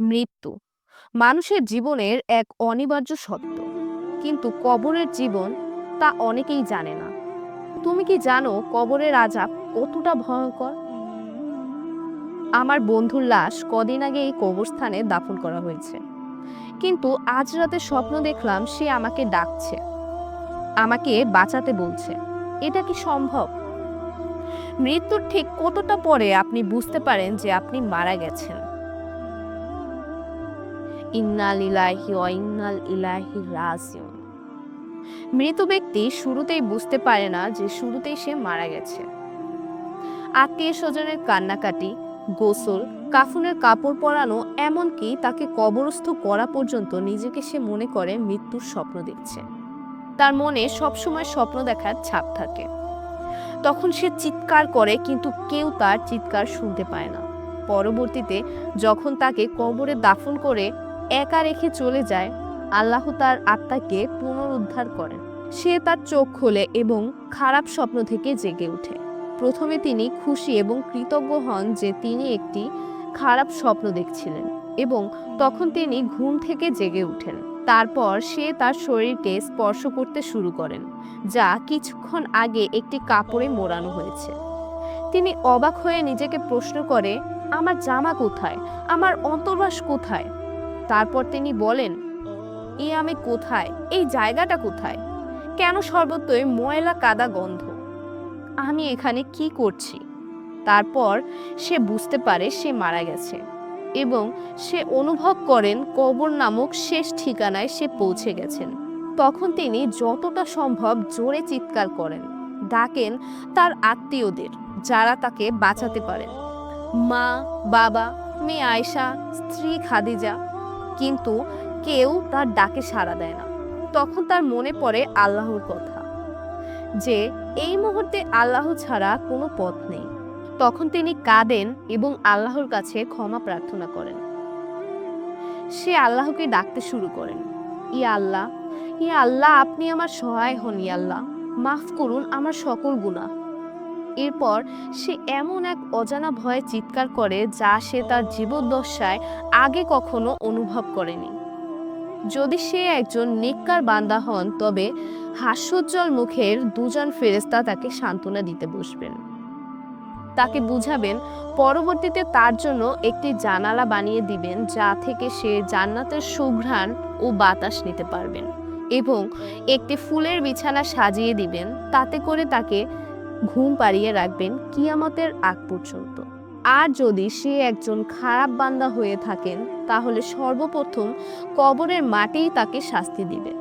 মৃত্যু। মানুষের জীবনের এক অনিবার্য সত্য। কিন্তু কবরের জীবন তা অনেকেই জানে না। তুমি কি জানো কবরের আজাব কতটা ভয়ঙ্কর? আমার বন্ধুর লাশ কদিন আগে এই কবরস্থানে দাফন করা হয়েছে। কিন্তু আজ রাতে স্বপ্ন দেখলাম সে আমাকে ডাকছে। আমাকে বাঁচাতে বলছে। এটা কি সম্ভব? মৃত্যুর ঠিক কতটা পরে আপনি বুঝতে পারেন যে আপনি মারা গেছেন। ইন্নাল ইলাহি ইলাহি মৃত ব্যক্তি শুরুতেই বুঝতে পারে না যে শুরুতেই সে মারা গেছে। আত্মীয় স্বজনের কান্নাকাটি, গোসল, কাফনের কাপড় পরানো, এমনকি তাকে কবরস্থ করা পর্যন্ত নিজেকে সে মনে করে মৃত্যুর স্বপ্ন দেখছে। তার মনে সবসময় স্বপ্ন দেখার ছাপ থাকে। তখন সে চিৎকার করে কিন্তু কেউ তার চিৎকার শুনতে পায় না। পরবর্তীতে যখন তাকে কবরে দাফন করে একা রেখে চলে যায়, আল্লাহ তার আত্মাকে পুনরুদ্ধার করেন। সে তার চোখ খোলে এবং খারাপ স্বপ্ন থেকে জেগে ওঠে। প্রথমে তিনি খুশি এবং কৃতজ্ঞ হন যে তিনি একটি খারাপ স্বপ্ন দেখছিলেন এবং তখন তিনি ঘুম থেকে জেগে উঠেন তারপর সে তার শরীরকে স্পর্শ করতে শুরু করেন, যা কিছুক্ষণ আগে একটি কাপড়ে মোড়ানো হয়েছে। তিনি অবাক হয়ে নিজেকে প্রশ্ন করে, আমার জামা কোথায়? আমার অন্তর্বাস কোথায়? তারপর তিনি বলেন, এ আমি কোথায়? এই জায়গাটা কোথায়? কেন সর্বত্রই ময়লা কাদা গন্ধ? আমি এখানে কি করছি? তারপর সে বুঝতে পারে সে মারা গেছে এবং সে অনুভব করেন কবর নামক শেষ ঠিকানায় সে পৌঁছে গেছেন। তখন তিনি যতটা সম্ভব জোরে চিৎকার করেন, ডাকেন তার আত্মীয়দের যারা তাকে বাঁচাতে পারেন। মা, বাবা, মেয়ে আয়সা স্ত্রী খাদিজা কিন্তু কেউ তার ডাকে সাড়া দেয় না। তখন তার মনে পড়ে আল্লাহর কথা, যে এই মুহূর্তে আল্লাহ ছাড়া কোনো পথ নেই। তখন তিনি কাঁদেন এবং আল্লাহর কাছে ক্ষমা প্রার্থনা করেন। সে আল্লাহকে ডাকতে শুরু করেন, ই আল্লাহ ই আল্লাহ, আপনি আমার সহায় হন, ই আল্লাহ। মাফ করুন আমার সকল গুনাহ। এরপর সে এমন এক অজানা ভয়ে চিৎকার করে যা সে তার জীবদ্দশায় আগে কখনো অনুভব করেনি। যদি সে একজন নেককার বান্দা হন, তবে হাস্যোজ্জ্বল মুখের দুজন ফেরেস্তা তাকে সান্ত্বনা দিতে বসবেন। তাকে বুঝাবেন, পরবর্তীতে তার জন্য একটি জানালা বানিয়ে দিবেন, যা থেকে সে জান্নাতের সুঘ্রাণ ও বাতাস নিতে পারবেন এবং একটি ফুলের বিছানা সাজিয়ে দিবেন, তাতে করে তাকে ঘুম পাড়িয়ে রাখবেন কিয়ামতের আগ পর্যন্ত। আর যদি সে একজন খারাপ বান্দা হয়ে থাকেন, তাহলে সর্বপ্রথম কবরের মাটিই তাকে শাস্তি দিবে।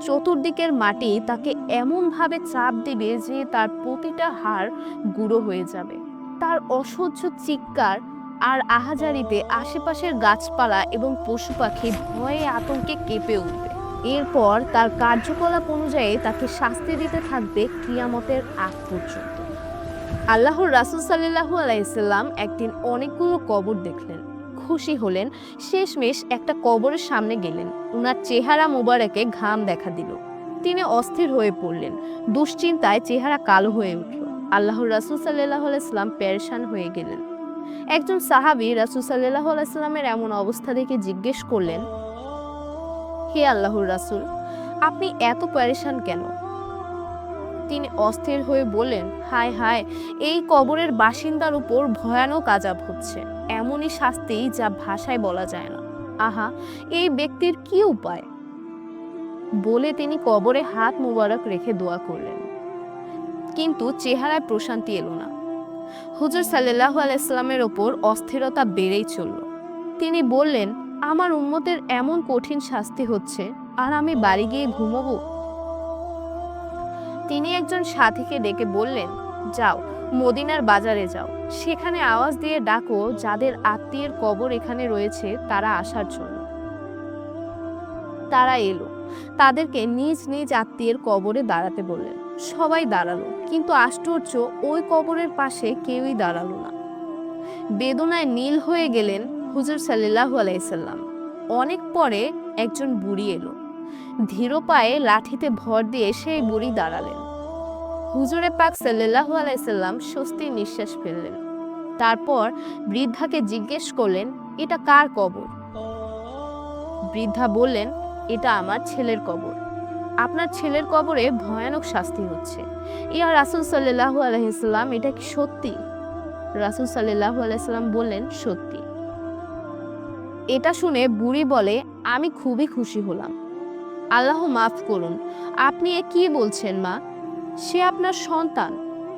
চতুর্দিকের মাটি তাকে এমনভাবে চাপ দিবে যে তার প্রতিটা হাড় গুঁড়ো হয়ে যাবে। তার অসহ্য চিৎকার আর আহাজারিতে আশেপাশের গাছপালা এবং পশু পাখি ভয়ে আতঙ্কে কেঁপে উঠবে। এরপর তার কার্যকলাপ অনুযায়ী তাকে শাস্তি দিতে থাকবে কিয়ামতের আগ পর্যন্ত। আল্লাহর রাসুল সাল্লাহু আলাইসাল্লাম একদিন অনেকগুলো কবর দেখলেন। খুশি হলেন, শেষমেশ একটা কবরের সামনে গেলেন। উনার চেহারা মোবারকে ঘাম দেখা দিল। তিনি অস্থির হয়ে পড়লেন। দুশ্চিন্তায় চেহারা কালো হয়ে উঠল। আল্লাহর রাসুল সাল্লাহ আলাইসাল্লাম পেরেশান হয়ে গেলেন। একজন সাহাবি রাসুল সাল্লাহ আলাইসাল্লামের এমন অবস্থা দেখে জিজ্ঞেস করলেন হে আল্লাহর রাসুল, আপনি এত প্যারেশান কেন? তিনি অস্থির হয়ে বললেন, হায় হায়, এই কবরের বাসিন্দার উপর ভয়ানক আজাব হচ্ছে। এমনই শাস্তি যা ভাষায় বলা যায় না। আহা, এই ব্যক্তির কি উপায়? বলে তিনি কবরে হাত মোবারক রেখে দোয়া করলেন। কিন্তু চেহারায় প্রশান্তি এলো না। হুজুর সাল্লাহ আলাইস্লামের ওপর অস্থিরতা বেড়েই চলল। তিনি বললেন আমার উন্মতের এমন কঠিন শাস্তি হচ্ছে, আর আমি বাড়ি গিয়ে ঘুমোবো? তিনি একজন সাথীকে ডেকে বললেন, যাও, মদিনার বাজারে যাও। সেখানে আওয়াজ দিয়ে ডাকো, যাদের আত্মীয়ের কবর এখানে রয়েছে, তারা আসার জন্য। তারা এলো। তাদেরকে নিজ নিজ আত্মীয়ের কবরে দাঁড়াতে বললেন। সবাই দাঁড়াল, কিন্তু আশ্চর্য, ওই কবরের পাশে কেউই দাঁড়াল না। বেদনায় নীল হয়ে গেলেন হুজুর সাল্লাহু আলাইসাল্লাম অনেক পরে একজন বুড়ি এলো। ধীর পায়ে লাঠিতে ভর দিয়ে সেই বুড়ি দাঁড়ালেন। হুজুরে পাক সাল্লাহু আলাইসাল্লাম স্বস্তির নিঃশ্বাস ফেললেন। তারপর বৃদ্ধাকে জিজ্ঞেস করলেন, এটা কার কবর? বৃদ্ধা বললেন, এটা আমার ছেলের কবর। আপনার ছেলের কবরে ভয়ানক শাস্তি হচ্ছে। ইয়া রাসুল সাল্লাহ আলহিসাল্লাম এটা কি সত্যি? রাসুল সাল্লাহ আলাইসাল্লাম বললেন, সত্যি। এটা শুনে বুড়ি বলে, আমি খুবই খুশি হলাম। আল্লাহ মাফ করুন। আপনি এ কি বলছেন, মা? সে আপনার সন্তান।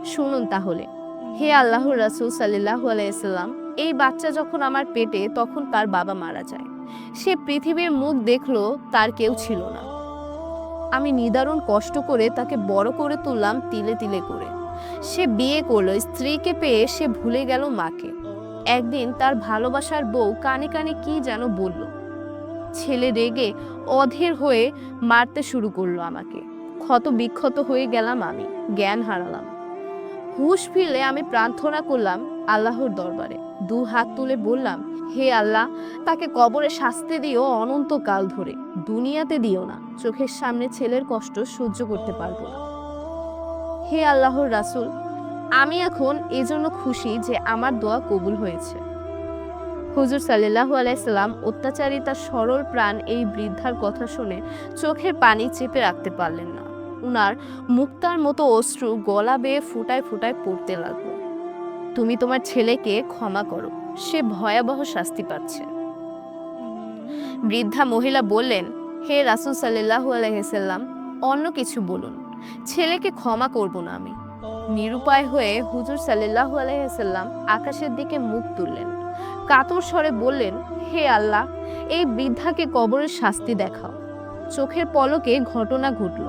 শুনুন তাহলে। হে আল্লাহ রাসুল সাল্লাহ আলাইসাল্লাম এই বাচ্চা যখন আমার পেটে, তখন তার বাবা মারা যায়। সে পৃথিবীর মুখ দেখল, তার কেউ ছিল না। আমি নিদারুণ কষ্ট করে তাকে বড় করে তুললাম তিলে তিলে করে। সে বিয়ে করল, স্ত্রীকে পেয়ে সে ভুলে গেল মাকে। একদিন তার ভালোবাসার বউ কানে কানে কি যেন বলল। ছেলে রেগে অধীর হয়ে মারতে শুরু করল আমাকে। ক্ষত বিক্ষত হয়ে গেলাম আমি, জ্ঞান হারালাম। হুশ ফিরলে আমি প্রার্থনা করলাম আল্লাহর দরবারে। দু হাত তুলে বললাম, হে আল্লাহ, তাকে কবরে শাস্তি দিও অনন্তকাল ধরে। দুনিয়াতে দিও না। চোখের সামনে ছেলের কষ্ট সহ্য করতে পারব না। হে আল্লাহর রাসূল আমি এখন এজন্য খুশি যে আমার দোয়া কবুল হয়েছে। হুজুর সাল্লাহ আলাইসাল্লাম অত্যাচারিতা সরল প্রাণ এই বৃদ্ধার কথা শুনে চোখের পানি চেপে রাখতে পারলেন না। উনার মুক্তার মতো অশ্রু গলা বেয়ে ফুটায় ফুটায় পড়তে লাগল। তুমি তোমার ছেলেকে ক্ষমা করো, সে ভয়াবহ শাস্তি পাচ্ছে। বৃদ্ধা মহিলা বললেন, হে রাসুল সাল্লাহু আলহিসাল্লাম অন্য কিছু বলুন। ছেলেকে ক্ষমা করব না আমি। নিরুপায় হয়ে হুজুর সাল্লাহু আলহিসাল্লাম আকাশের দিকে মুখ তুললেন। কাতর স্বরে বললেন, হে আল্লাহ, এই বৃদ্ধাকে কবরের শাস্তি দেখাও। চোখের পলকে ঘটনা ঘটল।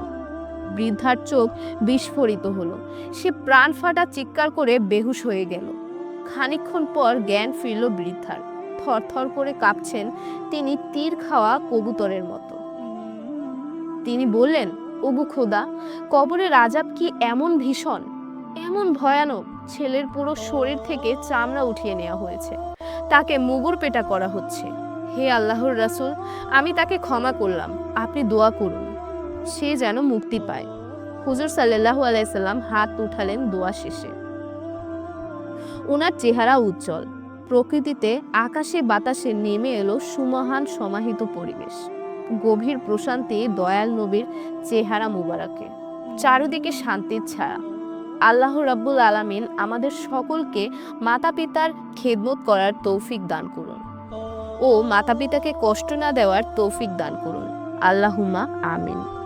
বৃদ্ধার চোখ বিস্ফোরিত হলো। সে প্রাণ ফাটা চিৎকার করে বেহুশ হয়ে গেল। খানিকক্ষণ পর জ্ঞান ফিরল বৃদ্ধার। থরথর করে কাঁপছেন তিনি তীর খাওয়া কবুতরের মতো। তিনি বললেন, ওগু খোদা, কবরের আজাব কি এমন ভীষণ? এমন ভয়ানক ছেলের পুরো শরীর থেকে চামড়া উঠিয়ে নেওয়া হয়েছে। তাকে মুগুর পেটা করা হচ্ছে। হে আল্লাহর রাসুল, আমি তাকে ক্ষমা করলাম। আপনি দোয়া করুন। সে যেন মুক্তি পায়। হুজুর সাল্লাল্লাহু আলাইসাল্লাম হাত উঠালেন দোয়া শেষে। ওনার চেহারা উজ্জ্বল। প্রকৃতিতে আকাশে বাতাসে নেমে এলো সুমহান সমাহিত পরিবেশ। গভীর প্রশান্তি দয়াল নবীর চেহারা মুবারকে। চারিদিকে শান্তির ছায়া। আল্লাহ রাব্বুল আলামিন আমাদের সকলকে মাতা পিতার খেদমত করার তৌফিক দান করুন ও মাতা পিতাকে কষ্ট না দেওয়ার তৌফিক দান করুন। আল্লাহুমা আমিন।